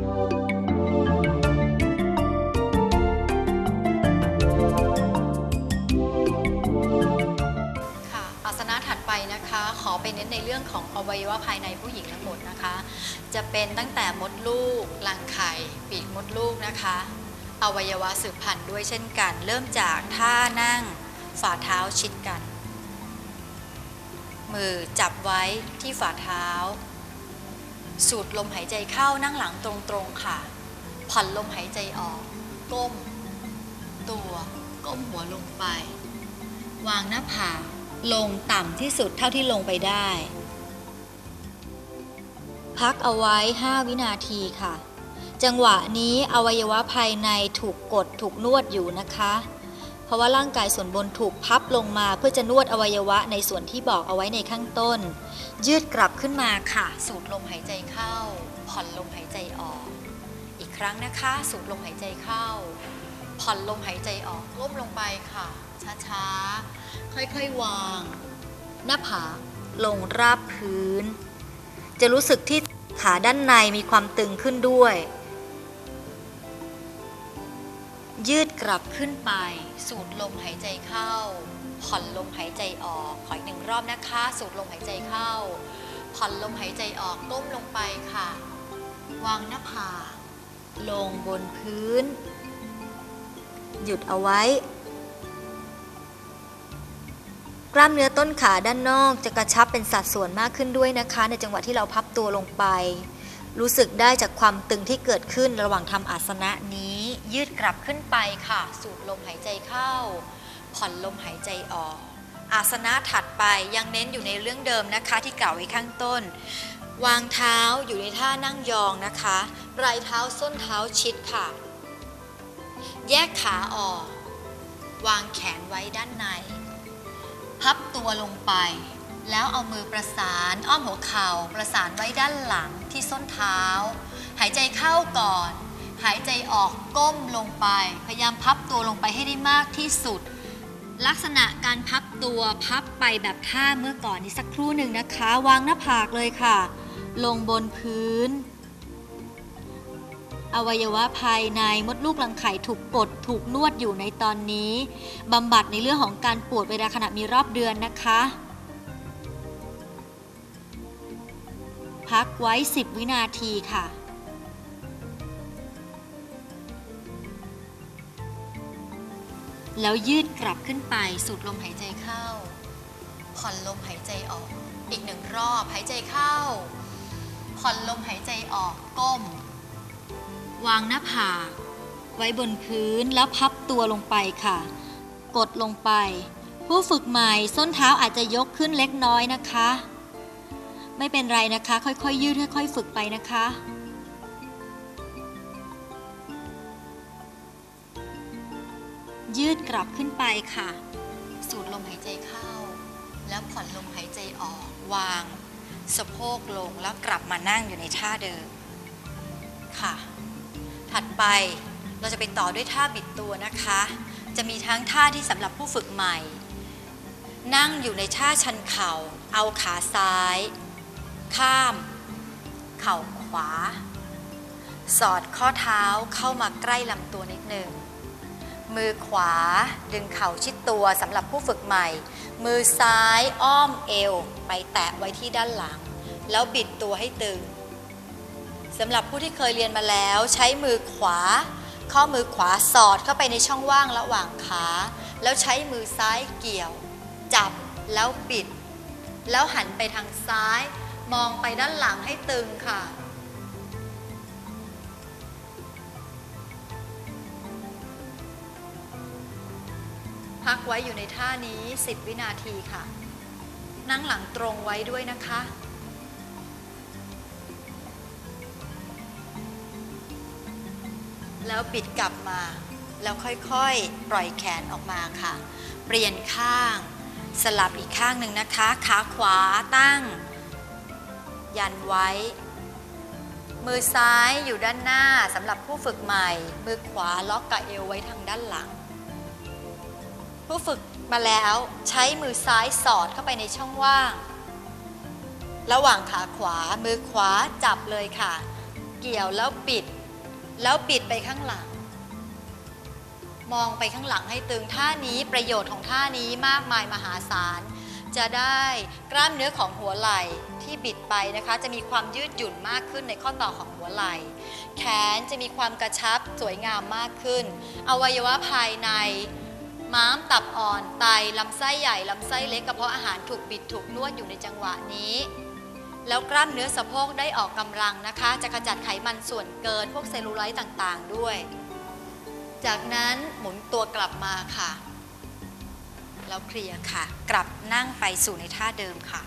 ค่ะอาสนะถัดไปนะคะ ขอไปเน้นในเรื่องของอวัยวะภายในผู้หญิงทั้งหมดนะคะ จะเป็นตั้งแต่มดลูกรังไข่ปีกมดลูกนะคะ อวัยวะสืบพันธุ์ด้วยเช่นกัน เริ่มจากท่านั่งฝ่าเท้าชิดกัน มือจับไว้ที่ฝ่าเท้า สูดลมหายใจเข้านั่งหลังตรงๆค่ะ ผ่อนลมหายใจออก ก้ม ตัว ก้มหัวลงไป วางหน้าผากลงต่ำที่สุดเท่าที่ลงไปได้ พักเอาไว้ 5 วินาทีค่ะ จังหวะนี้อวัยวะภายในถูกกดถูกนวดอยู่นะคะ เพราะว่าร่างกายส่วนบนถูกพับลงมา เพื่อจะนวดอวัยวะในส่วนที่บอกเอาไว้ในข้างต้น ยืดกลับขึ้นมาค่ะ สูดลมหายใจเข้า ผ่อนลมหายใจออก อีกครั้งนะคะ สูดลมหายใจเข้า ผ่อนลมหายใจออกก้มลงไปค่ะ ช้าๆ ค่อยๆวาง หน้าผากลงราบพื้น จะรู้สึกที่ขาด้านในมีความตึงขึ้นด้วย ยืดกลับขึ้นไป สูดลมหายใจเข้า ผ่อนลมหายใจออก ขออีกหนึ่งรอบนะคะ สูดลมหายใจเข้า ผ่อนลมหายใจออกก้มลงไปค่ะ วางหน้าผากลงบนพื้น หยุดเอาไว้ กล้ามเนื้อต้นขาด้านนอกจะกระชับเป็นสัดส่วนมากขึ้นด้วยนะคะ ในจังหวะที่เราพับตัวลงไป รู้สึกได้จากความตึงที่เกิดขึ้นระหว่างทำอาสนะนี้ ยืดกลับขึ้นไปค่ะ สูดลมหายใจเข้า ผ่อนลมหายใจออก อาสนะถัดไปยังเน้นอยู่ในเรื่องเดิมนะคะ ที่กล่าวไว้ข้างต้น วางเท้าอยู่ในท่านั่งยองนะคะปลายเท้าส้นเท้าชิดค่ะ แยกขาออก วางแขนไว้ด้านใน พับตัวลงไป แล้วเอามือประสานอ้อมหัวเข่าประสานไว้ด้านหลังที่ส้นเท้า หายใจเข้าก่อน หายใจออกก้มลงไป พยายามพับตัวลงไปให้ได้มากที่สุด ลักษณะการพับตัวพับไปแบบท่าเมื่อก่อนนี้สักครู่หนึ่งนะคะ วางหน้าผากเลยค่ะ ลงบนพื้น อวัยวะภายในมดลูกรังไข่ถูกกดถูกนวดอยู่ในตอนนี้บำบัดในเรื่องของการปวดเวลาขณะมีรอบเดือนนะคะพักไว้ 10 วินาทีค่ะ แล้วยืดกลับขึ้นไป สูดลมหายใจเข้า ผ่อนลมหายใจออก อีกหนึ่งรอบหายใจเข้า ผ่อนลมหายใจออกก้ม วางหน้าผากไว้บนพื้นแล้วพับตัวลงไปค่ะ กดลงไป ผู้ฝึกใหม่ส้นเท้าอาจจะยกขึ้นเล็กน้อยนะคะ ไม่เป็นไรนะคะ ค่อยๆ ยืดค่อย ๆ ฝึกไปนะคะ ยืดกลับขึ้นไปค่ะ สูดลมหายใจเข้า แล้วผ่อนลมหายใจออก วาง สะโพกลงแล้วกลับมานั่งอยู่ในท่าเดิมค่ะ ถัดไปเราจะไปต่อด้วยท่าบิดตัวนะคะ จะมีทั้งท่าที่สำหรับผู้ฝึกใหม่ นั่งอยู่ในท่าชันเข่า เอาขาซ้าย ข้าม เข่าขวา สอดข้อเท้าเข้ามาใกล้ลำตัวนิดหนึ่ง มือขวาดึงเข่าชิดตัวสำหรับผู้ฝึกใหม่ มือซ้ายอ้อมเอว ไปแตะไว้ที่ด้านหลัง แล้วบิดตัวให้ตึงสำหรับผู้ที่เคยเรียนมาแล้วใช้มือขวา ข้อมือขวาสอดเข้าไปในช่องว่างระหว่างขา แล้วใช้มือซ้ายเกี่ยว จับแล้วบิด แล้วหันไปทางซ้าย มองไปด้านหลังให้ตึงค่ะ พักไว้อยู่ในท่านี้ 10 วินาทีค่ะ นั่งหลังตรงไว้ด้วยนะคะแล้วบิดกลับมา แล้วค่อยๆ ปล่อยแขนออกมาค่ะ เปลี่ยนข้าง สลับอีกข้างหนึ่งนะคะ ขาขวาตั้ง ยันไว้ มือซ้ายอยู่ด้านหน้าสำหรับผู้ฝึกใหม่ มือขวาล็อกกับเอวไว้ทางด้านหลัง ผู้ฝึกมาแล้วใช้มือซ้ายสอดเข้าไปในช่องว่าง ระหว่างขาขวามือขวาจับเลยค่ะ เกี่ยวแล้วปิด แล้วปิดไปข้างหลัง มองไปข้างหลังให้ตึงท่านี้ประโยชน์ของท่านี้มากมายมหาศาล จะได้กล้ามเนื้อของหัวไหล่ที่บิดไปนะคะ จะมีความยืดหยุ่นมากขึ้นในข้อต่อของหัวไหล่แขนจะมีความกระชับสวยงามมากขึ้น อวัยวะภายใน ม้ามตับอ่อนไตลำไส้ใหญ่ลำไส้เล็กกระเพาะอาหารถูกบิดถูกนวดอยู่ในจังหวะนี้แล้วกล้ามเนื้อสะโพกได้ออกกำลังนะคะ จะขจัดไขมันส่วนเกินพวกเซลลูไลท์ต่างๆด้วย จากนั้นหมุนตัวกลับมาค่ะ แล้วเคลียร์ค่ะ กลับนั่งไปสู่ในท่าเดิมค่ะ